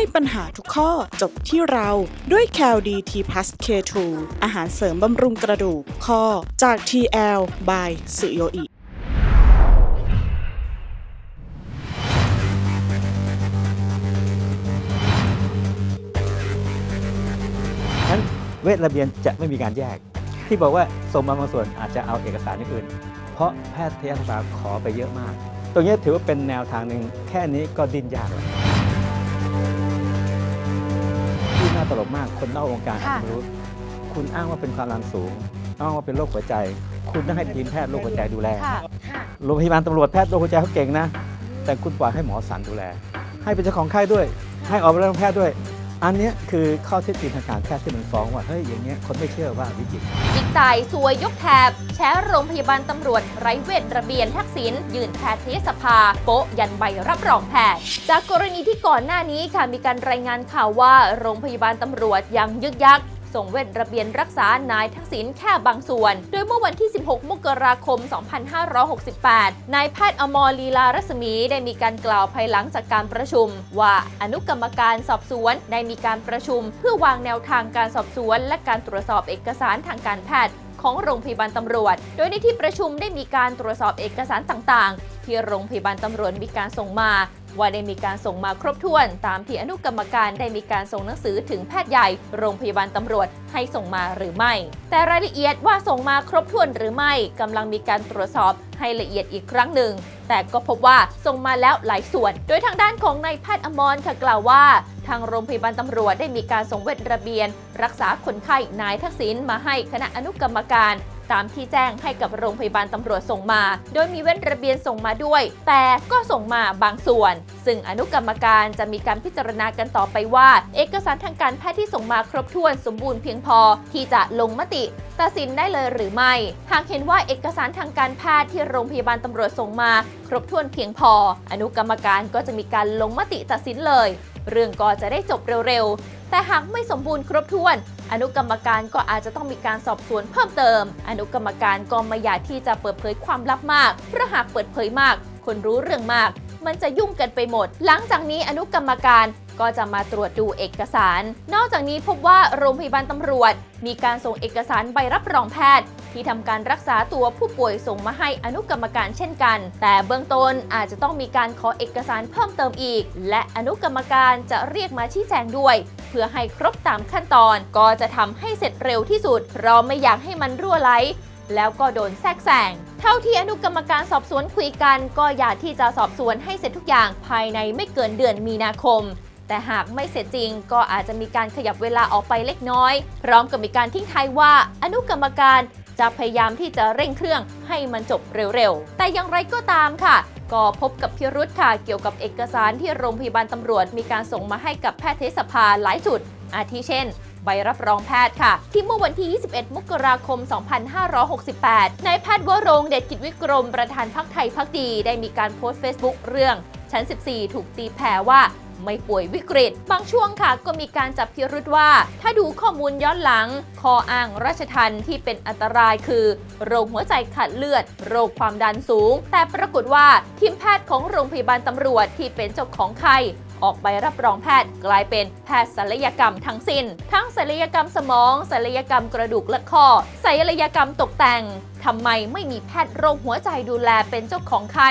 ให้ปัญหาทุกข้อจบที่เราด้วย c a l d t plus K2 อาหารเสริมบำรุงกระดูกข้อจาก TL by สุโยอินั้นเวทระเบียนจะไม่มีการแยก ที่บอกว่าส่งมาบางส่วนอาจจะเอาเอกสารอื่น เพราะแพทยสภาขอไปเยอะมาก ตรงนี้ถือว่าเป็นแนวทางหนึ่งแค่นี้ก็ดิ้นยากแล้ว ตลกมากคนนอกวงการอาจค่ะจะไม่รู้ คุณอ้างว่าเป็นความดันสูง อ้างว่าเป็นโรคหัวใจ คุณต้องให้ทีมแพทย์โรคหัวใจดูแลค่ะโรงพยาบาลตำรวจแพทย์โรคหัวใจเขาเก่งนะ แต่คุณปล่อยให้หมอสันดูแล ให้เป็นเจ้าของไข้ด้วย ให้ออกไปเรื่องแพทย์ด้วย อันนี้คือข้อเท็จจริงทางการแพทย์ที่มันฟ้องว่าเฮ้ยอย่างเงี้ยคนไม่เชื่อว่าวิจิตรอีกตายสวยยกแถบแชร์โรงพยาบาลตำรวจไร้เวทระเบียนทักษิณยื่นแพทยสภา โปะยันใบรับรองแพทย์ จากกรณีที่ก่อนหน้านี้ค่ะมีการรายงานข่าวว่า โรงพยาบาลตำรวจยังยึกยัก ส่งเวทระเบียนรักษานายทักษิณแค่บางส่วน โดยเมื่อวันที่ 16 มกราคม 2568 นายแพทย์อมรลีลารัศมีได้มีการกล่าวภายหลังจากการประชุม ว่าอนุกรรมการสอบสวนได้มีการประชุม เพื่อวางแนวทางการสอบสวน และการตรวจสอบเอกสารทางการแพทย์ของโรงพยาบาลตำรวจ โดยในที่ประชุมได้มีการตรวจสอบเอกสารต่างๆ ที่โรงพยาบาลตำรวจมีการส่งมา ว่าได้มีการส่งมาครบถ้วน ตามที่อนุกรรมการได้มีการส่งหนังสือถึงแพทย์ใหญ่ โรงพยาบาลตำรวจให้ส่งมาหรือไม่ แต่รายละเอียดว่าส่งมาครบถ้วนหรือไม่กำลังมีการตรวจสอบให้ละเอียดอีกครั้งหนึ่ง แต่ก็พบว่าส่งมาแล้วหลายส่วน โดยทางด้านของนายแพทย์อมรค่ะกล่าวว่า ทางโรงพยาบาลตำรวจได้มีการส่งเวทระเบียน รักษาคนไข้นายทักษิณมาให้คณะอนุกรรมการ ตามที่แจ้งให้กับโรงพยาบาลตำรวจส่งมา โดยมีเวทระเบียนส่งมาด้วย แต่ก็ส่งมาบางส่วน ซึ่งอนุกรรมการจะมีการพิจารณากันต่อไปว่า เอกสารทางการแพทย์ที่ส่งมาครบถ้วนสมบูรณ์เพียงพอ ที่จะลงมติตัดสินได้เลยหรือไม่ หากเห็นว่าเอกสารทางการแพทย์ที่โรงพยาบาลตำรวจส่งมา ครบถ้วนเพียงพอ อนุกรรมการก็จะมีการลงมติตัดสินเลย เรื่องก็จะได้จบเร็วๆ แต่หากไม่สมบูรณ์ครบถ้วน อนุกรรมการก็อาจจะต้องมีการสอบสวนเพิ่มเติม อนุกรรมการก็ไม่อยากที่จะเปิดเผยความลับมากเพราะหากเปิดเผยมาก คนรู้เรื่องมาก มันจะยุ่งกันไปหมด หลังจากนี้อนุกรรมการก็จะมาตรวจดูเอกสาร นอกจากนี้พบว่าโรงพยาบาลตำรวจ มีการส่งเอกสารใบรับรองแพทย์ที่ทำการรักษาตัวผู้ป่วยส่งมาให้อนุกรรมการเช่นกัน แต่เบื้องต้นอาจจะต้องมีการขอเอกสารเพิ่มเติมอีก และอนุกรรมการจะเรียกมาชี้แจงด้วย เพื่อให้ครบตามขั้นตอน ก็จะทำให้เสร็จเร็วที่สุดเพราะไม่อยากให้มันรั่วไหลแล้วก็โดนแทรกแซงเท่าที่อนุกรรมการสอบสวนคุยกัน ก็อยากที่จะสอบสวนให้เสร็จทุกอย่างภายในไม่เกินเดือนมีนาคม แต่หากไม่เสร็จจริง ก็อาจจะมีการขยับเวลาออกไปเล็กน้อย พร้อมกับมีการทิ้งท้ายว่า อนุกรรมการ จะพยายามที่จะเร่งเครื่องให้มันจบเร็วๆ แต่อย่างไรก็ตามค่ะ ก็พบกับพิรุธค่ะ เกี่ยวกับเอกสารที่โรงพยาบาลตำรวจ มีการส่งมาให้กับแพทยสภาหลายจุด อาทิเช่นใบรับรองแพทย์ค่ะ ที่เมื่อวันที่ 21 มกราคม 2568 นายแพทย์วรงเดชกิจวิกรม ประธานพักไทยพักดี ได้มีการโพสต์เฟซบุ๊กเรื่อง ชั้น 14 ถูกตีแผ่ว่า ไม่ป่วยวิกฤต บางช่วงค่ะก็มีการจับพิรุษว่า ถ้าดูข้อมูลย้อนหลังข้ออ้างราชทันที่เป็นอันตรายคือ โรคหัวใจขาดเลือด โรคความดันสูง แต่ปรากฏว่าทีมแพทย์ของโรงพยาบาลตำรวจที่เป็นเจ้าของไข้ออกใบรับรองแพทย์กลายเป็นแพทย์ศัลยกรรมทั้งสิ้น ทั้งศัลยกรรมสมองศัลยกรรมกระดูกและข้อศัลยกรรมตกแต่งทำไมไม่มีแพทย์โรคหัวใจดูแลเป็นเจ้าของไข้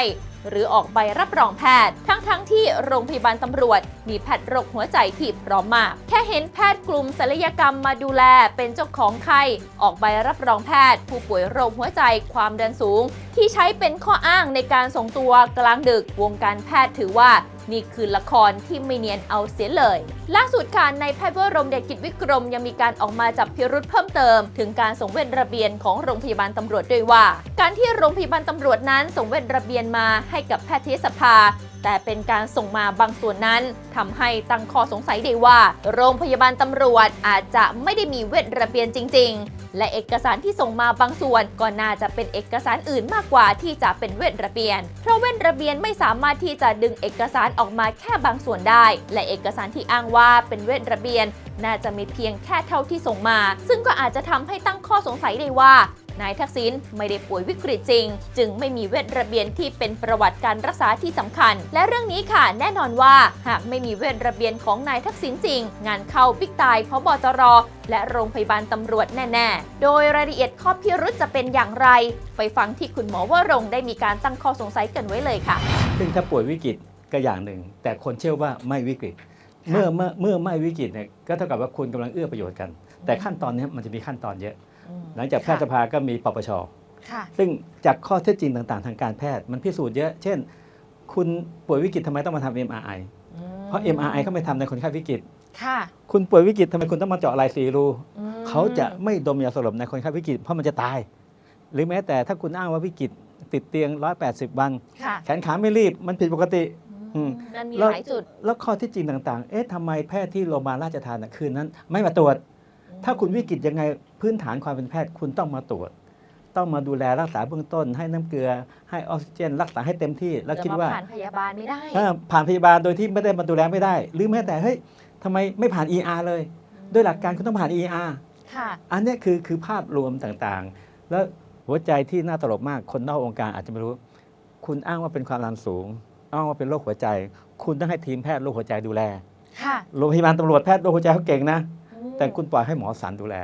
หรือออกใบรับรองแพทย์ ทั้งๆทที่โรงพยาบาลตำรวจ มีแพทย์โรคหัวใจที่พร้อมมาก แค่เห็นแพทย์กลุ่มศัลยกรรมมาดูแลเป็นเจ้าของไข้ออกใบรับรองแพทย์ ผู้ป่วยโรคหัวใจความดันสูง ที่ใช้เป็นข้ออ้างในการส่งตัวกลางดึกวงการแพทย์ถือว่า นี่คือละครที่ไม่เนียนเอาเสียเลย ล่าสุดค่ะในแพทย์วรมเดชกิจวิกรมยังมีการออกมาจับพิรุษเพิ่มเติม ถึงการส่งเวทระเบียนของโรงพยาบาลตำรวจด้วยว่า การที่โรงพยาบาลตำรวจนั้นส่งเวทระเบียนมาให้กับแพทยสภาแต่เป็นการส่งมาบางส่วนนั้นทำให้ตั้งข้อสงสัยได้ว่า โรงพยาบาลตำรวจอาจจะไม่ได้มีเวทระเบียนจริง ๆ และเอกสารที่ส่งมาบางส่วนก็น่าจะเป็นเอกสารอื่นมากกว่าที่จะเป็นเวทระเบียน เพราะเวทระเบียนไม่สามารถที่จะดึงเอกสารออกมาแค่บางส่วนได้ และเอกสารที่อ้างว่าเป็นเวทระเบียน น่าจะมีเพียงแค่เท่าที่ส่งมา ซึ่งก็อาจจะทำให้ตั้งข้อสงสัยได้ว่า นายทักษิณไม่ได้ป่วยวิกฤตจริง จึงไม่มีเวทระเบียนที่เป็นประวัติการรักษาที่สำคัญ และเรื่องนี้ค่ะ แน่นอนว่าหากไม่มีเวทระเบียนของนายทักษิณจริง งานเข้าบิ๊กตายพบตรและโรงพยาบาลตำรวจแน่ๆ โดยรายละเอียดข้อพิรุษจะเป็นอย่างไร ไปฟังที่คุณหมอวรงได้มีการตั้งข้อสงสัยกันไว้เลยค่ะ ซึ่งถ้าป่วยวิกฤตก็อย่างหนึ่ง แต่คนเชื่อว่าไม่วิกฤต เมื่อเมื่อเมื่อไม่วิกฤตเนี่ยก็เท่ากับว่าคุณกำลังเอื้อประโยชน์กัน แต่ขั้นตอนนี้มันจะมีขั้นตอนเยอะ หลังจากแพทยสภาก็มีปปชค่ะซึ่งจากข้อเท็จจริงต่าง ๆ ทางการแพทย์มันพิสูจน์เยอะ เช่น คุณป่วยวิกฤตทำไมต้องมาทำ MRI เพราะ MRI เขาไม่ทำในคนไข้วิกฤตค่ะคุณป่วยวิกฤตทำไมคุณต้องมาเจาะลายสีรูอืมเขาจะไม่ดมยาสลบในคนไข้วิกฤตเพราะมันจะตาย หรือแม้แต่ถ้าคุณอ้างว่าวิกฤตติดเตียง 180 วันค่ะแขนขาไม่รีบ มันผิดปกติอืมมันมีแล้วหลายจุด แล้วข้อที่จริงต่าง ๆ เอ๊ะทำไมแพทย์ที่โรงพยาบาลราชทานน่ะคืนนั้น ไม่มาตรวจ ถ้าคุณวิกฤตยังไงพื้นฐานความเป็นแพทย์คุณต้องมาตรวจ ต้องมาดูแลรักษาเบื้องต้น ให้น้ำเกลือให้ออกซิเจน รักษาให้เต็มที่ แล้วจะคิดมาว่าผ่านพยาบาลไม่ได้ถ้าผ่านพยาบาลโดยที่ไม่ได้มาดูแลไม่ได้ หรือแม้แต่เฮ้ยทำไมไม่ผ่าน ER เลย ด้วยหลักการคุณต้องผ่าน ER ค่ะอันเนี้ยคือคือภาพรวมต่างๆ แล้วหัวใจที่น่าตลกมากคนนอกองค์การอาจจะไม่รู้ คุณอ้างว่าเป็นความดันสูง อ้างว่าเป็นโรคหัวใจ คุณต้องให้ทีมแพทย์โรคหัวใจดูแลค่ะโรงพยาบาลตำรวจแพทย์โรคหัวใจเขาเก่งนะ แต่คุณปล่อยให้หมอสันดูแล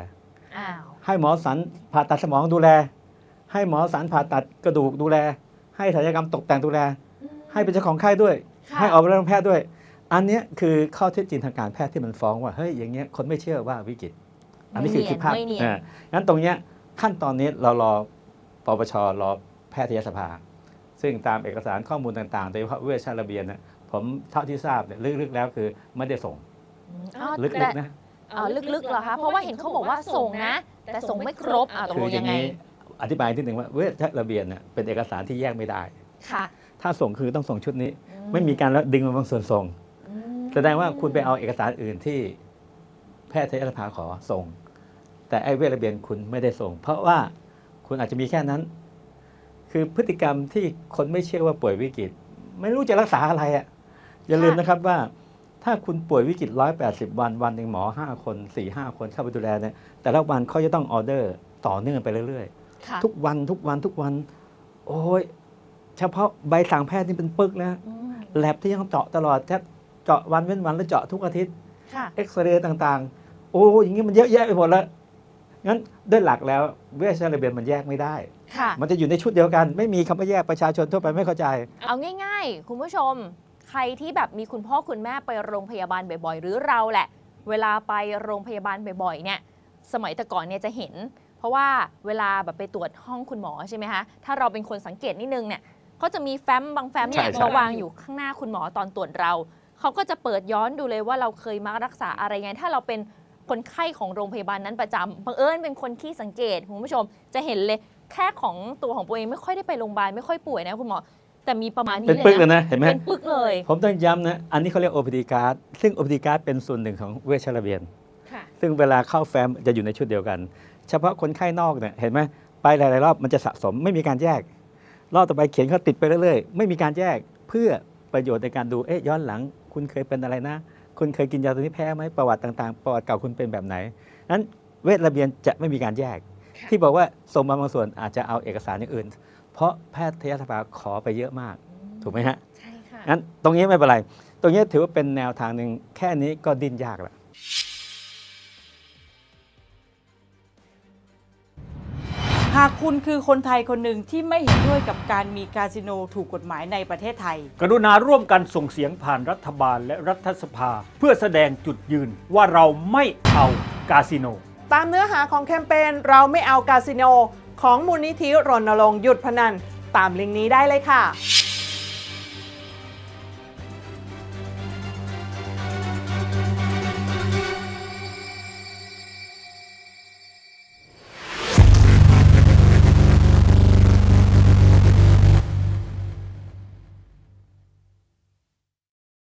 อ้าวให้หมอสันผ่าตัดสมองดูแล ให้หมอสันผ่าตัดกระดูกดูแล ให้ศัลยกรรมตกแต่งดูแล ให้เป็นเจ้าของไข้ด้วย ค่ะให้ออกไปโรงแพทย์ด้วย อันเนี้ยคือข้อเท็จจริงทางการแพทย์ที่มันฟ้องว่าเฮ้ยอย่างเงี้ยคนไม่เชื่อว่าวิกฤต อันนี้คือคือภาพไม่เนียน อ่างั้นตรงเนี้ยขั้นตอนนี้เรารอปปชรอแพทยสภา ซึ่งตามเอกสารข้อมูลต่างๆโดยเฉพาะเวชระเบียนนะผมเท่าที่ทราบเนี่ยลึกๆแล้วคือไม่ได้ส่ง อ้าวลึแต่กๆนะ อ๋อลึกๆเหรอคะ เพราะว่าเห็นเขาบอกว่าส่งนะ แต่ส่งไม่ครบอะตกคืลองอยัย่างงไงนี้อธิบายนิดหนึ่งว่าเวชระเบียนเนี่ยเป็นเอกสารที่แยกไม่ได้ ค่ะ ถ้าส่งคือต้องส่งชุดนี้ ไม่มีการแล้วดึงมาบางส่วนส่งอืมแสดงว่าคุณไปเอาเอกสารอื่นที่แพทยสภาขอส่ง แต่ไอ้เวชระเบียนคุณไม่ได้ส่ง เพราะว่าคุณอาจจะมีแค่นั้น คือพฤติกรรมที่คนไม่เชื่อว่าป่วยวิกฤต ไม่รู้จะรักษาอะไรอะ่ะอย่าลืมนะครับว่า ถ้าคุณป่วยวิกฤต180 วัน วันหนึ่งหมอ 5 คน 4 5 คนเข้าไปดูแลเนี่ยแต่ละวันเขาจะต้องออเดอร์ต่อเนื่องไปเรื่อยค่ะ ๆ ทุกวันทุกวันทุกวัน โอ้ยเฉพาะใบสั่งแพทย์นี่เป็นปึกแล้วอืมแลบที่ยังเจาะตลอดแทบเจาะวันเว้นวันแล้วเจาะทุกอาทิตย์ ค่ะ เอ็กซเรย์ต่างๆ โอ้อย่างนี้มันเยอะแยะไปหมดแล้ว งั้นด้วยหลักแล้วเวชระเบียนมันแยกไม่ได้ ค่ะ มันจะอยู่ในชุดเดียวกัน ไม่มีคำว่าแยกประชาชนทั่วไปไม่เข้าใจ เอาง่าย ๆ คุณผู้ชมใค รที่แบบมีคุณพ่อคุณแม่ไปโรงพยาบาลบ่อยๆ หรือเราแหละ เวลาไปโรงพยาบาลบ่อยๆเนี่ยสมัยแต่ก่อนเนี่ยจะเห็น เพราะว่าเวลาแบบไปตรวจห้องคุณหมอใช่ไหมคะถ้าเราเป็นคนสังเกตนิดนึงเนี่ยเขาจะมีแฟ้มบางแฟ้มเนี่ยใช่ใช่ มาวางอยู่ข้างหน้าคุณหมอตอนตรวจเรา เขาก็จะเปิดย้อนดูเลยว่าเราเคยมารักษาอะไรไง ถ้าเราเป็นคนไข้ของโรงพยาบาลนั้นประจำบังเอิญเป็นคนที่สังเกตคุณผู้ชมจะเห็นเลยแค่ของตัวของตัวเองไม่ค่อยได้ไปโรงพยาบาลไม่ค่อยป่วยนะคุณหมอ แต่มีประมาณนี้เป็นเลยปึกเลยนะนะเห็นไหมเป็นปึกเลย ผมต้องย้ำนะ อันนี้เขาเรียก OPD card ซึ่ง OPD card เป็นส่วนหนึ่งของเวชระเบียนค่ะซึ่งเวลาเข้าแฟ้มจะอยู่ในชุดเดียวกัน เฉพาะคนไข้นอกเนี่ยเห็นไหมไปหลายๆรอบมันจะสะสมไม่มีการแยก รอบต่อไปเขียนเขาติดไปเรื่อยๆ ไม่มีการแยกเพื่อประโยชน์ในการดูเอ๊ะย้อนหลัง คุณเคยเป็นอะไรนะ คุณเคยกินยาตัวนี้แพ้ไหมประวัติต่างๆ ประวัติเก่าคุณเป็นแบบไหนนั้นเวชระเบียนจะไม่มีการแยก ที่บอกว่าส่งมาบางส่วนอาจจะเอาเอกสารอย่างอื่น เพราะแพทยสภาขอไปเยอะมาก ถูกไหมฮะใช่ค่ะงั้นตรงนี้ไม่เป็นไร ตรงนี้ถือว่าเป็นแนวทางหนึ่งแค่นี้ก็ดิ้นยากแล้วหากคุณคือคนไทยคนหนึ่งที่ไม่เห็นด้วยกับการมีคาสิโนถูกกฎหมายในประเทศไทย กรุณาร่วมกันส่งเสียงผ่านรัฐบาลและรัฐสภา เพื่อแสดงจุดยืนว่าเราไม่เอากาสิโน ตามเนื้อหาของแคมเปญเราไม่เอากาสิโน ของมูลนิธิรณรงค์หยุดพนันตามลิงก์นี้ได้เลยค่ะ